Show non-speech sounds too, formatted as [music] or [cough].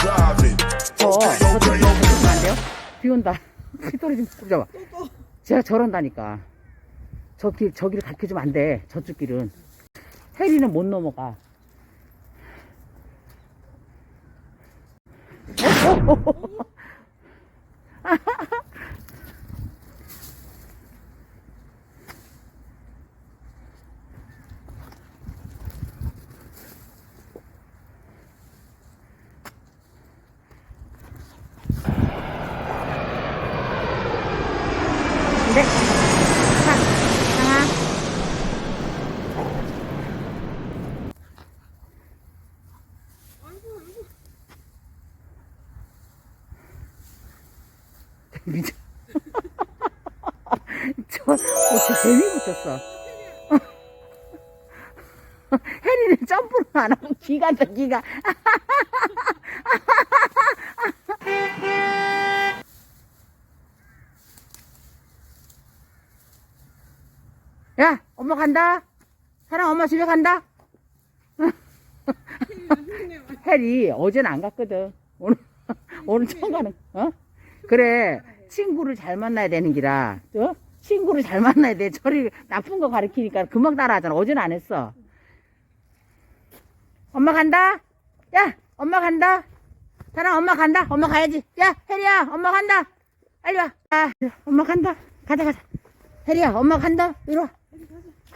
저, 저쪽 저쪽 안 돼요? 비 온다. [laughs] 휘돌이 좀 잡아. 제가 저런다니까. 저 길, 저 길을 가르쳐 주면 안 돼. 저쪽 길은. 해리는 못 넘어가. [laughs] [laughs] 네. 자, 하나. 미쳐. [laughs] 저, 어, 저 재미 붙였어. [laughs] 혜리는 점프를 안 하고 기가 저 기가. [laughs] 야, 엄마 간다. 사랑 엄마 집에 간다. [laughs] 혜리 어제는 안 갔거든. 오늘 오늘 처음 가는. 어? 그래 친구를 잘 만나야 되는 기라. 어? 친구를 잘 만나야 돼. 저리 나쁜 거 가르치니까 금방 따라하잖아. 어제는 안 했어. 엄마 간다. 야, 엄마 간다. 사랑 엄마 간다. 엄마 가야지. 야, 혜리야, 엄마 간다. 빨리 와. 아, 엄마 간다. 가자, 가자. 혜리야, 엄마 간다. 이리 와.